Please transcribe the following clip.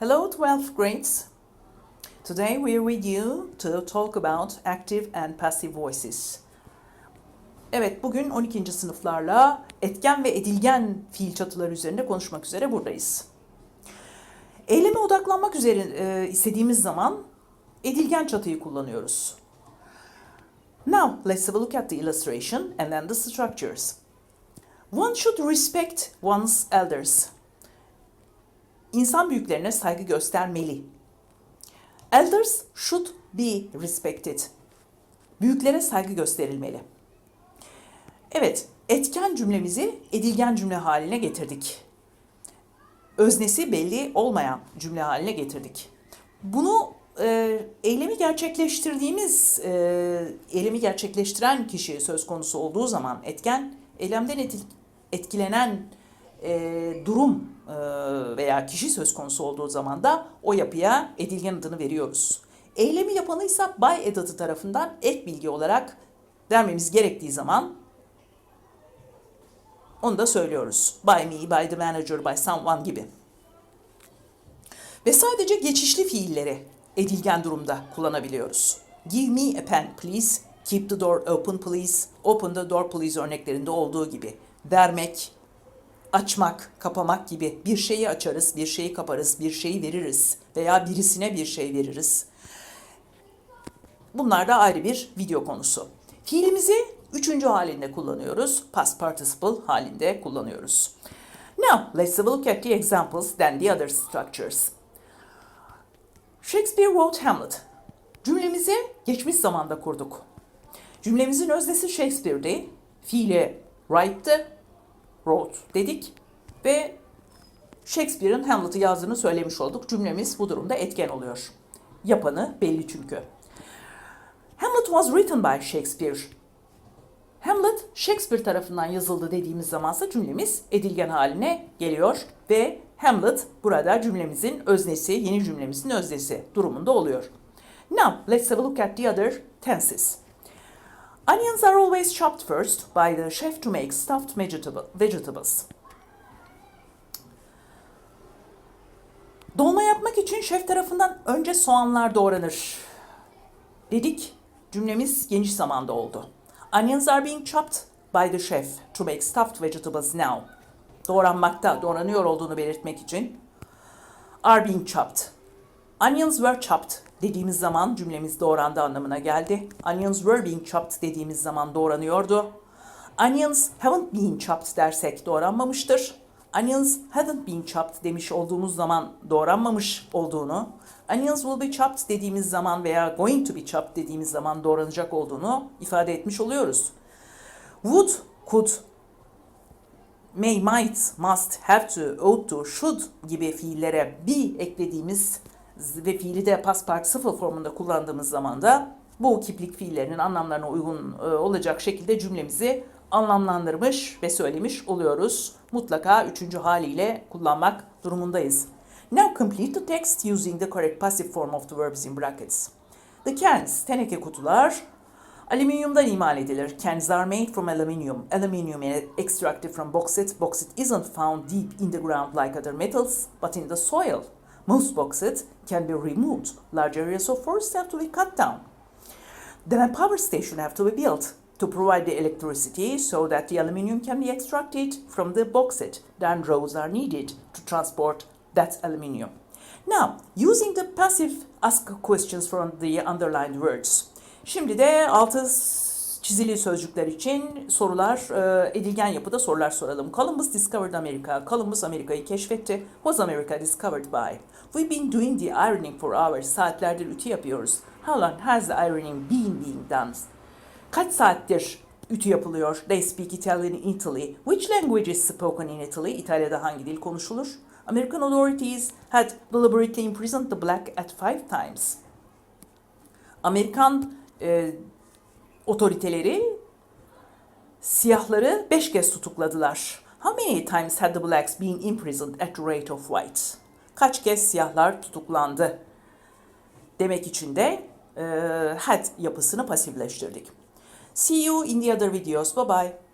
12th grades. Today we are with you to talk about active and passive voices. Evet, bugün 12. sınıflarla etken ve edilgen fiil çatıları üzerinde konuşmak üzere buradayız. Eyleme odaklanmak üzere e, istediğimiz zaman edilgen çatıyı kullanıyoruz. Now, let's have a look at the illustration and then the structures. One should respect one's elders. İnsan büyüklerine saygı göstermeli. Elders should be respected. Büyüklere saygı gösterilmeli. Evet, etken cümlemizi edilgen cümle haline getirdik. Öznesi belli olmayan cümle haline getirdik. Bunu e, eylemi gerçekleştirdiğimiz, e, eylemi gerçekleştiren kişi söz konusu olduğu zaman etken, eylemden etkilenen e, durum e, veya kişi söz konusu olduğu zaman da o yapıya edilgen adını veriyoruz. Eylemi yapanıysa by edatı tarafından ek bilgi olarak vermemiz gerektiği zaman onu da söylüyoruz. By me, by the manager, by someone gibi. Ve sadece geçişli fiilleri edilgen durumda kullanabiliyoruz. Give me a pen please, keep the door open please, open the door please örneklerinde olduğu gibi. Vermek, açmak, kapamak gibi bir şeyi açarız, bir şeyi kaparız, bir şeyi veririz veya birisine bir şey veririz. Bunlar da ayrı bir video konusu. Fiilimizi üçüncü halinde kullanıyoruz. Past participle halinde kullanıyoruz. Now, let's have a look at the examples, then the other structures. Shakespeare wrote Hamlet. Cümlemizi geçmiş zamanda kurduk. Cümlemizin öznesi Shakespeare'di. Fiili write'tı, wrote dedik ve Shakespeare'in Hamlet'ı yazdığını söylemiş olduk. Cümlemiz bu durumda etken oluyor. Yapanı belli çünkü. Hamlet was written by Shakespeare. Hamlet Shakespeare tarafından yazıldı dediğimiz zamansa cümlemiz edilgen haline geliyor ve Hamlet burada cümlemizin öznesi, yeni cümlemizin öznesi durumunda oluyor. Now, let's have a look at the other tenses. Onions are always chopped first by the chef to make stuffed vegetable, vegetables. Dolma yapmak için şef tarafından önce soğanlar doğranır. Dedik, cümlemiz geniş zamanda oldu. Onions are being chopped by the chef to make stuffed vegetables now. Doğranmakta, doğranıyor olduğunu belirtmek için are being chopped. Onions were chopped dediğimiz zaman cümlemiz doğrandı anlamına geldi. Onions were being chopped dediğimiz zaman doğranıyordu. Onions haven't been chopped dersek doğranmamıştır. Onions hadn't been chopped demiş olduğumuz zaman doğranmamış olduğunu, onions will be chopped dediğimiz zaman veya going to be chopped dediğimiz zaman doğranacak olduğunu ifade etmiş oluyoruz. Would, could, may, might, must, have to, ought to, should gibi fiillere be eklediğimiz ve fiili de past participle formunda kullandığımız zaman da bu kiplik fiillerinin anlamlarına uygun e, olacak şekilde cümlemizi anlamlandırmış ve söylemiş oluyoruz. Mutlaka üçüncü haliyle kullanmak durumundayız. Now complete the text using the correct passive form of the verbs in brackets. The cans, teneke kutular, alüminyumdan imal edilir. Cans are made from aluminium. Aluminium is extracted from bauxite. Bauxite isn't found deep in the ground like other metals, but in the soil. Most bauxite can be removed. Large areas of forest have to be cut down. Then a power station have to be built to provide the electricity so that the aluminium can be extracted from the bauxite. Then roads are needed to transport that aluminium. Now, using the passive ask questions from the underlined words. Şimdi de altı çizili sözcükler için sorular, e, edilgen yapıda sorular soralım. Columbus discovered America. Columbus Amerika'yı keşfetti. Was America discovered by? We've been doing the ironing for hours. Saatlerdir ütü yapıyoruz. How long has the ironing been being done? Kaç saattir ütü yapılıyor? They speak Italian in Italy. Which language is spoken in Italy? İtalya'da hangi dil konuşulur? American authorities had deliberately imprisoned the black at five times. Amerikan e, otoriteleri siyahları beş kez tutukladılar. How many times had the blacks been imprisoned at the rate of whites? Kaç kez siyahlar tutuklandı? Demek için de e, had yapısını pasifleştirdik. See you in the other videos. Bye bye.